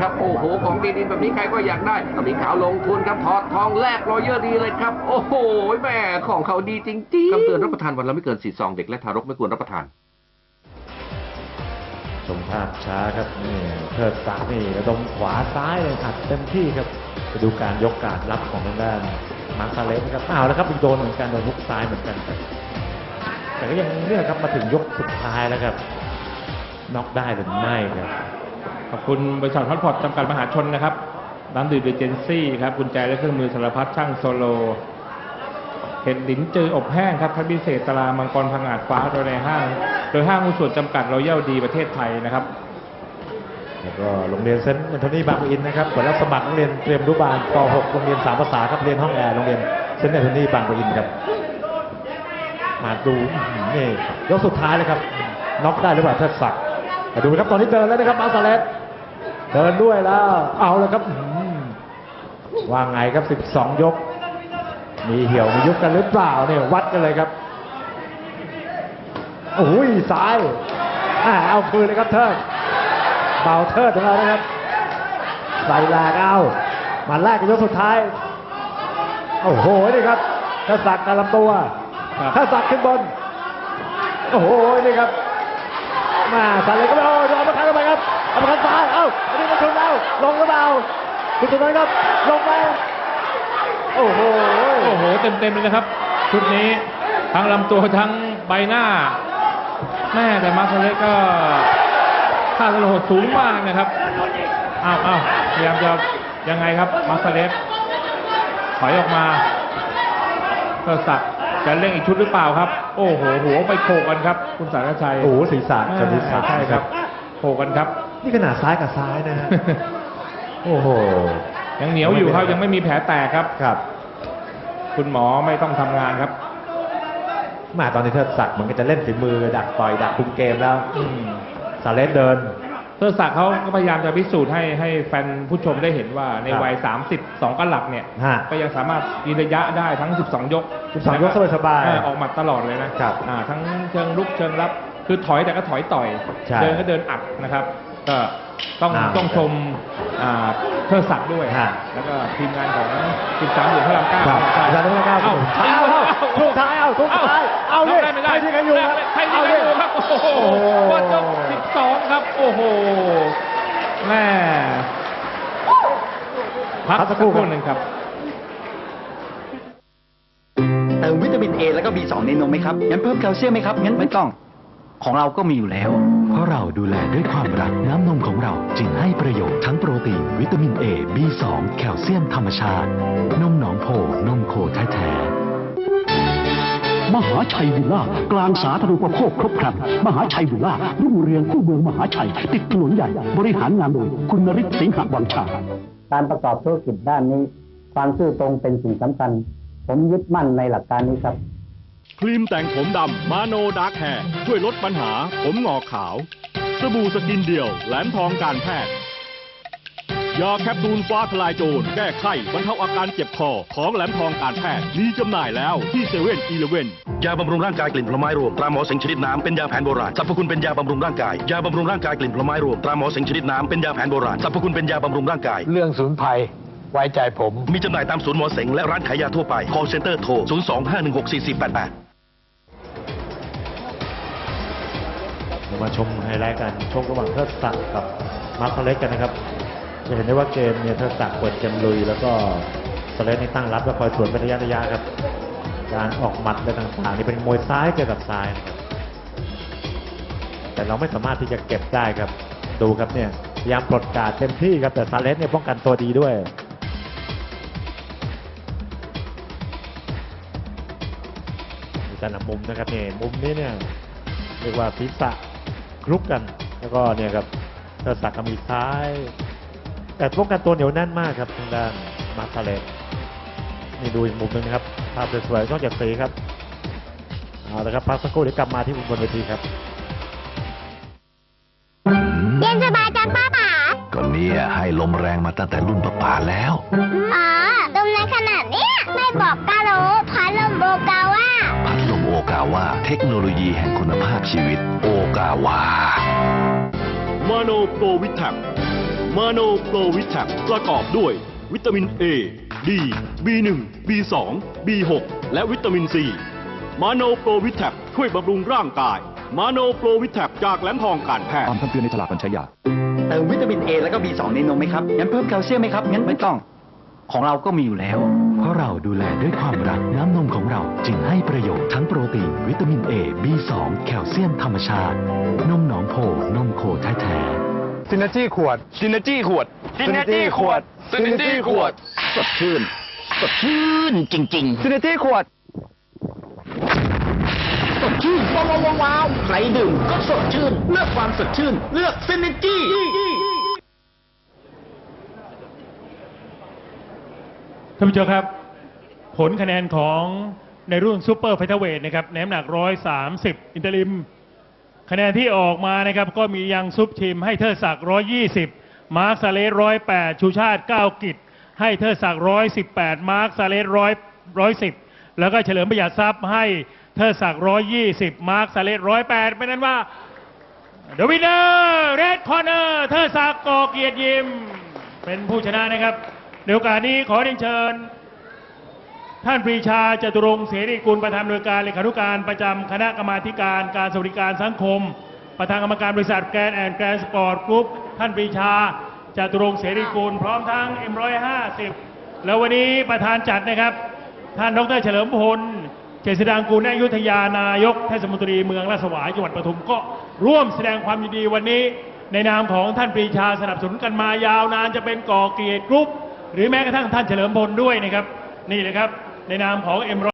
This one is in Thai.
ครับโอ้โหของดีๆแบบนี้ใครก็อยากได้ตอนนี้ข่าวลงทุนครับถอดทองแลกรอยเยอร์ดีเลยครับ โอ้โหแม่ของเขาดีจริงๆคำเตือนรับประทานวันละไม่เกินสี่ซองเด็กและทารกไม่ควรรับประทานชมภาพช้าครับนี่เทิดศักดิ์นี่ระดมขวาซ้ายเลยอัดเต็มที่ครับไปดูการยกการรับของทางด้านมาร์คาเลสนะครับอ้าวแล้วครับอีกโดนเหมือนกันโดนฮุกซ้ายเหมือนกันครับแต่ก็ยังเนี่ยครับมาถึงยกสุดท้ายแล้วครับน็อกได้หรือไม่ครับ ขอบคุณบริษัทฮอตพอตจำกัดมหาชนนะครับน้ำดื่มเดเจนซี่ครับกุญแจและเครื่องมือสารพัดช่างโซโลเห็ดหลินจืออบแห้งครับทัดพิเศษตรามังกรพังอาจฟ้าโดยในห้าง โดยห้างหุ้นส่วนจำกัดเรอยัลดีประเทศไทยนะครับ แล้วก็โรงเรียนเซนต์แอนโทนีบางปะอินนะครับเปิดรับสมัครนักเรียนเตรียมอนุบาลป .6 โรงเรียนสามภาษาครับเรียนห้องแอร์โรงเรียนเซนต์แอนโทนีบางปะอินครับมาดูนี่ยกสุดท้ายเลยครับน็อกได้หรือเปล่าเทิดศักดิ์มาดูครับตอนนี้เดินแล้วนะครับมาซาเลส เดินด้วยแล้ว เอาแล้วครับอื้อหือว่าไงครับ 12 ยก มีเหี่ยวมียุบกันหรือเปล่าเนี่ยวัดกันเลยครับโอ้ยซ้ายอ่าเอาคืนเลยครับเทิดเบาเทิดของเรานะครับใส่แหลกเอามาแรกกันยกสุดท้ายโอ้โหนี่ครับถ้าสักการลำตัวครับถ้าสักขึ้นบน โอ้โหนี่ครับมาสันเลยก็ไม่โอ้ ดูเอามาคันเข้าไปครับเอามาคันซ้ายเอ้าอันนี้มาชนเราลงหรือเปล่าคุณตุนนท์ครับลงไปโอ้โหโอ้โหเต็มๆเลยนะครับชุดนี้ทั้งลำตัวทั้งใบหน้า แม่แต่มาร์คเลสก็ค่าสโลดสูงมากนะครับอ้าวอ้าวพยายามจะยังไงครับมาร์คเลสถอยออกมาเทิดศักดิ์จะเร่งอีกชุดหรือเปล่าครับ โอ้โหหัวไปโขกกันครับ คุณสารชัยโอ้โหศีรษะชนศีรษะใช่ครับโขกกันครับ นี่ขนาดซ้ายกับซ้ายนะฮะ โอ้โห ยังเหนียวอยู่ครับยังไม่มีแผลแตกครับ ครับ คุณหมอไม่ต้องทำงานครับมาตอนนี้เทิดศักดิ์เหมือนกับจะเล่นฝีมือ ดักต่อยดักคุมเกมแล้วอืมซาเลสเดิน เทอร์ศักดิ์เขาก็พยายามจะพิสูจน์ให้ให้แฟนผู้ชมได้เห็นว่าในครับวัย32กะหลักเนี่ย ฮะก็ยังสามารถยืนระยะได้ทั้ง 12 ยก12ยกสบายๆเออออกหมัดตลอดเลยนะครับอ่าทั้งเชิงลุกเชิงรับ คือถอยแต่ก็ถอยต่อย ใช่ เดินก็เดินอัดนะครับ ก็ต้องอ่าต้องชมอ่าเทอร์ศักดิ์ด้วย ฮะแล้วก็ทีมงานของ13เหรียญพระรามเก้าครับใช่อาจารย์ต้องก้าวเอ้าเอาเอาเอาทุกท้ายเอาทุกท้ายเอาน็ดิกได้ไม่ได้ใครที่กันอยู่ครับใครที่กันอยู่ครับโอ้โหโอ้โหวัดยก12ครับโอ้โหแม่พักสักครู่หนึ่งครับ เติมวิตามิน A แล้วก็ B2 ในนมไหมครับ งั้นเพิ่มแคลเซียมไหมครับ งั้นไม่ต้อง ของเราก็มีอยู่แล้ว เพราะเราดูแลด้วยความรักน้ำนมของเราจึงให้ประโยชน์ทั้งโปรตีน วิตามิน A B2 แคลเซียมธรรมชาติ นมหนองโพนมโคแท้ๆมหาชัยวิลล่ากลางสาธารณูปโภคครบครันมหาชัยวิลล่ารุ่งเรืองคู่เมืองมหาชัย ติดถนนใหญ่ บริหารงานโดย คุณนริศสิงหวังชา การประกอบธุรกิจด้านนี้ ความซื่อตรงเป็นสิ่งสำคัญ ผมยึดมั่นในหลักการนี้ครับ ครีมแต่งผมดำมาโนดาร์คแฮร์ช่วยลดปัญหา ผมงอกขาว สบู่สกินเดียว แหลมทองการแพทย์ ยาแคปซูลฟ้าทลายโจร แก้ไข้บรรเทาอาการเจ็บคอ ของแหลมทองการแพทย์ มีจำหน่ายแล้วที่เซเว่นอีเลเว่นยาบำรุงร่างกายกลิ่นผลไม้รวมตราหมอเสงชนิดน้ำเป็นยาแผนโบราณสรรพคุณเป็นยาบำรุงร่างกายยาบำรุงร่างกายกลิ่นผลไม้รวมตราหมอเสงชนิดน้ำเป็นยาแผนโบราณสรรพคุณเป็นยาบำรุงร่างกาย เรื่องศูนย์ภัยไว้ใจผม มีจำหน่ายตามศูนย์หมอเสงและร้านขายยาทั่วไป call center โทร 025164488 มาชมไฮไลท์กันชมระหว่างเทิดศักดิ์กับมาร์คเล็กกันนะครับ จะเห็นได้ว่าเกมเนี่ยเทิดศักดิ์เปิดเกมลุย แล้วก็สเลสนี่ตั้งรับแล้วคอยสวนเป็นระยะระยะครับ การออกหมัดอะไรต่างๆนี่เป็นมวยซ้ายเจอกับซ้ายนะครับ แต่เราไม่สามารถที่จะเก็บได้ครับ ดูครับเนี่ยพยายามปลดกาดเต็มที่ครับแต่ซาเลสเนี่ยป้องกันตัวดีด้วยมีแต่ละมุมนะครับเนี่ยมุมนี้เนี่ยเรียกว่าศีรษะ คลุกกัน แล้วก็เนี่ยครับเทิดศักดิ์ก็มีซ้าย แต่ป้องกันตัวเหนียวแน่นมากครับทางด้านมาร์คาเลสนี่ดูอีกมุมหนึงนะครับภาพสวยๆนอกจากสีครับเอาละครับพักสักครู่เดี๋ยวกลับมาที่บนเวทีครับเย็นสบายจังป้าป๋าก็เนี่ยให้ลมแรงมาตั้งแต่รุ่นป้าๆแล้ว อ๋อตรงในขนาดเนี้ยไม่บอกกาาวาเทคโนโลยีแห่งคุณภาพชีวิต โอกาวา มาโนโปรวิทักมาโนโปรวิแทบประกอบด้วยวิตามิน A D B1 B2 B6 และวิตามิน C มาโนโปรวิแทบช่วยบำรุงร่างกาย มาโนโปรวิแทบจากแหลมทองการแพทย์ตามคำเตือนในฉลากก่อนใช้ยาเติมวิตามินเอแล้วก็บีสองในนมไหมครับ งั้นเพิ่มแคลเซียมไหมครับ งั้นไม่ต้อง ของเราก็มีอยู่แล้ว เพราะเราดูแลด้วยความรักน้ำนมของ โยชน์ทั้งโปรตีนวิตามิน A B2 แคลเซียมธรรมชาติ นมหนองโพนมโคแท้ๆซินเนจี้ขวดซินเนจี้ขวดซินเนจี้ขวดซินเนจี้ขวด สดชื่น สดชื่น จริงๆซินเนจี้ขวด สดชื่นว้าวว้าวว้าวใครดื่มก็สดชื่น เลือกความสดชื่น เลือกเซนจี้ท่านผู้ชมครับ ผลคะแนนของ ในรุ่นซูเปอร์ไฟเทเวทนะครับในน้ำหนัก 130 อินเตอร์ลิม คะแนนที่ออกมานะครับก็มียังซุปทีมให้เทอร์ศักดิ์120 มาร์คซาเลส108 ชูชาติ 9 กิจ ให้เทอร์ศักดิ์118 มาร์คซาเลส100 110 แล้วก็เฉลิมประหยัดทรัพย์ให้เทอร์ศักดิ์120 มาร์คซาเลส108เป็นนั้นว่า The winner Red Corner เทอร์ศักดิ์กอเกียรติยิม เป็นผู้ชนะนะครับในโอกาสนี้ขอเรียนเชิญ ท่านปรีชาจตุรงเสรีกุลประธานหน่วยการเลขานุการประจำคณะกรรมาการการสวัสดิการสังคม ประธานกรรมการบริษัทแกรนแอนด์แกรนสปอร์ตกรุ๊ปท่านปรีชาจตุรงเสรีกุลพร้อมทั้ง M150 แล้ววันนี้ประธานจัดนะครับ ท่านดรเฉลิมพลเจษฎางกูลนายุทธยานายกเทศมนตรีเมืองราชสวายจังหวัดปทุมก็ร่วมแสดงความยินดีวันนี้ในนามของท่านปรีชาสนับสนุนกันมายาวนานจะเป็นก่อเกียรติกรุ๊ปหรือแม้กระทั่งท่านเฉลิมพลด้วยนะครับ นี่เลยครับ ในนามของ M150